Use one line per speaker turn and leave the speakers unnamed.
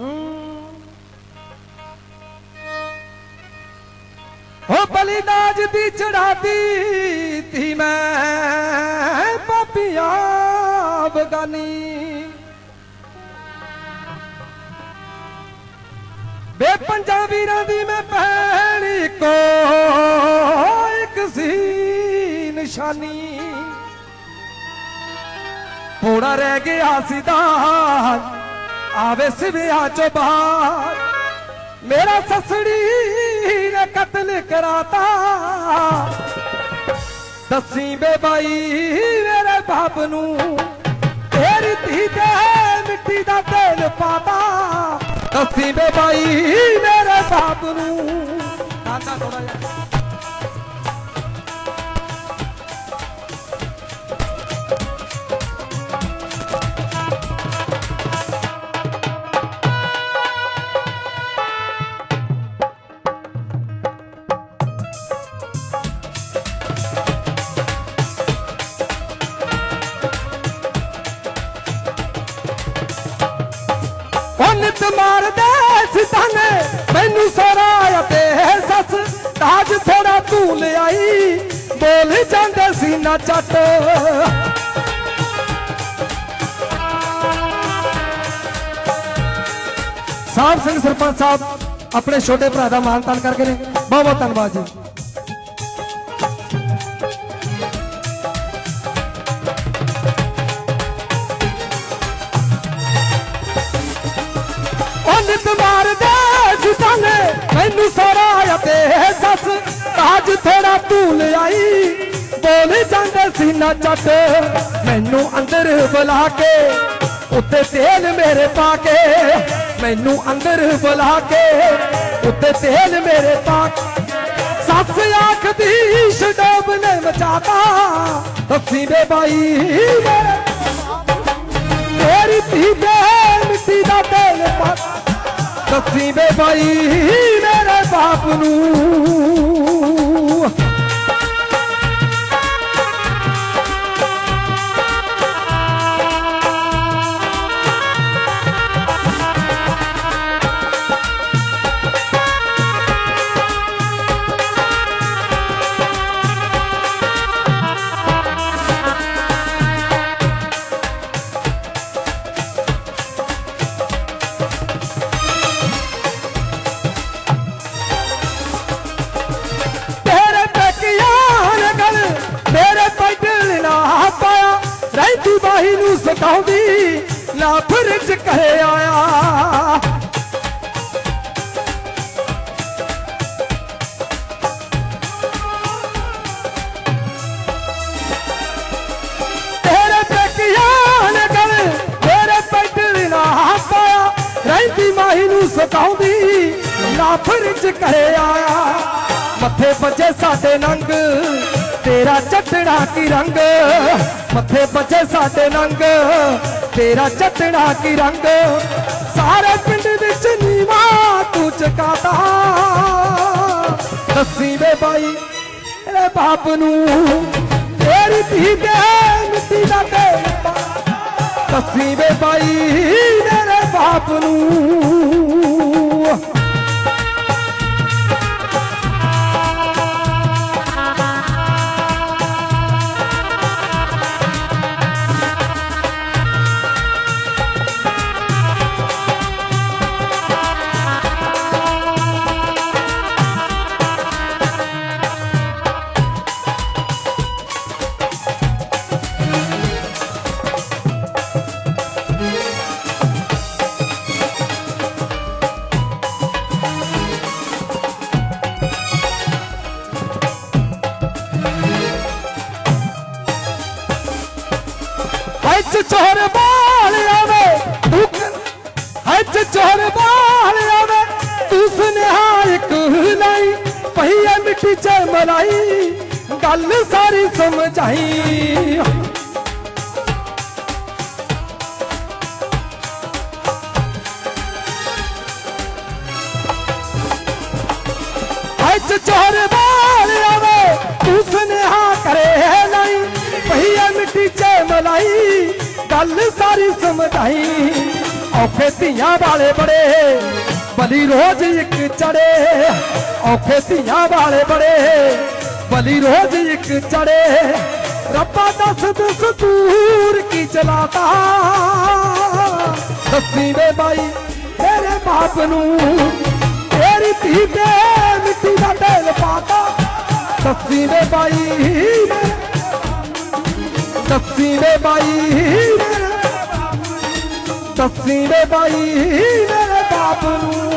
ਹੋ। ਬਲੀਦਾਜ ਦੀ ਚੜਾਤੀ ਤੀ ਮੈਂ ਪਾਪੀਆਂ ਬਗਾਨੀ ਬੇ ਪੰਜਾਂ ਵੀਰਾਂ ਦੀ ਮੈਂ ਪਹਿਲੀ ਕੋ ਇੱਕ ਸੀ ਨਿਸ਼ਾਨੀ। ਥੋੜਾ ਰਹਿ ਗਿਆ ਸਿਦਾ ਆਵੇ ਸਿਵਿਆ ਚੋਂ ਬਾਹਰ। ਮੇਰਾ ਸਸੜੀ ਨੇ ਕਤਲ ਕਰਾਤਾ। ਦੱਸੀ ਬੇਬਾਈ ਮੇਰੇ ਬਾਪ ਨੂੰ, ਤੇਰੀ ਧੀ ਤੇ ਮਿੱਟੀ ਦਾ ਤੇਲ ਪਾਤਾ। ਦੱਸੀ ਬੇਬਾਈ ਮੇਰੇ ਬਾਪ ਨੂੰ। ਦਾਦਾ ਥੋੜਾ ਜਿਹਾ। ਉਹ ਨਿਤ ਸਿਤਾਨੇ ਮੈਨੂੰ ਸਰਾਇਆ ਤੇ ਸੱਸ ਤਾਜ ਥੋੜਾ ਤੂੰ ਲਿਆਈ। ਬੋਲ ਜਾਂਦੇ ਸੀ ਨਾ ਚੱਟ ਸਾਹਿਬ ਸਿੰਘ ਸਰਪੰਚ ਸਾਹਿਬ, ਆਪਣੇ ਛੋਟੇ ਭਰਾ ਦਾ ਮਾਨ ਤਾਨ ਕਰਕੇ ਨੇ। ਬਹੁਤ ਬਹੁਤ ਧੰਨਵਾਦ ਜੀ। ਤੂੰ ਲਿਆਈ ਬੋਲ ਜਾਂਦੇ ਸੀ ਚੱਟ ਮੈਨੂੰ ਅੰਦਰ ਬੁਲਾ ਕੇ, ਉੱਤੇ ਤੇਲ ਮੇਰੇ ਪਾ ਕੇ। ਮੈਨੂੰ ਅੰਦਰ ਬੁਲਾ ਕੇ, ਉੱਤੇ ਤੇਲ ਮੇਰੇ ਪਾ ਸੱਸ ਆਖਦੀ ਸ਼ਡੋਬ ਨੇ ਮਚਾਤਾ। ਦੱਸੀ ਬੇ ਬਾਈ ਮੇਰੇ ਤੇਰੀ ਧੀ ਦੇ ਮਿੱਟੀ ਦਾ ਤੇਲ ਪਾ ਦੱਸੀ ਬੇ ਬਾਈ ਮੇਰੇ ਬਾਪ ਨੂੰ। ਸਕਾਉਂਦੀ ਨਾ ਫਰਜ ਕਹੇ ਆਇਆ। ਤੇਰੇ ਪੱਕੀਆਂ ਨੇ ਗਲ ਮੇਰੇ ਨਾ ਪਾਇਆ। ਰਹਿੰਦੀ ਮਾਹੀ ਨੂੰ ਸਤਾਉਂਦੀ ਨਾ ਫਰਜ ਕਹੇ ਆਇਆ। ਮੱਥੇ ਵੱਜੇ ਸਾਡੇ ਨੰਗ ਤੇਰਾ ਚੱਟਣਾ ਕੀ ਰੰਗ? ਮੱਥੇ ਵੱਜੇ ਸਾਡੇ ਨੰਗ। ਤੇਰਾ ਚੱਟਣਾ ਕੀ ਰੰਗ? ਸਾਰੇ ਪਿੰਡ ਵਿੱਚ ਨੀਵਾ ਤੂੰ ਚਕਾਤਾ। ਦੱਸੀ ਵੇ ਬਾਈ, ਇਹ ਬਾਪ ਨੂੰ ਤੇਰੀ ਧੀ ਦੇ ਮਿੱਟੀ ਦਾ ਤੇਲ ਦੱਸੀ ਵੇ ਬਾਈ ਮੇਰੇ ਬਾਪ ਨੂੰ ਹੱਜ ਚੋਰ ਬਾਲ ਆਵੇ ਤੂੰ ਹੱਜ ਚੋਰ ਬਾਲ ਆਵੇ ਤੂੰ ਸੁਨੇਹਾ ਇੱਕ ਨਹੀਂ ਪਹੀਏ ਮਿੱਟੀ ਚ ਮਲਾਈ ਗੱਲ ਸਾਰੀ ਸਮਝਾਈ ਹੱਜ ਚੋਰ ਬਾਲ ਆਵੇ ਤੂੰ ਸੁਨੇਹਾ ਗੱਲ ਸਾਰੀ ਸਮਝਾਈ। ਔਖੇ ਧੀਆਂ ਵਾਲੇ ਬੜੇ, ਬਲੀ ਰੋਜ਼ ਇੱਕ ਚੜੇ। ਔਖੇ ਧੀਆਂ ਵਾਲੇ ਬੜੇ, ਬਲੀ ਰੋਜ਼ ਇੱਕ ਚੜੇ। ਰੱਬਾ ਦੱਸ ਦੱਸ ਦੂਰ ਕੀ ਚਲਾਤਾ। ਦੱਸੀ ਵੇ ਬਾਈ, ਤੇਰੇ ਬਾਪ ਨੂੰ ਤੇਰੀ ਧੀ ਤੇ ਮਿੱਟੀ ਦਾ ਢੇਲ ਪਾਤਾ। ਦੱਸੀ ਵੇ ਬਾਈ, ਦੱਸੀ ਵੇ ਬਾਈ ਦੱਸੀ ਦੇ ਬਾਈ ਮੇਰੇ ਬਾਪ ਨੂੰ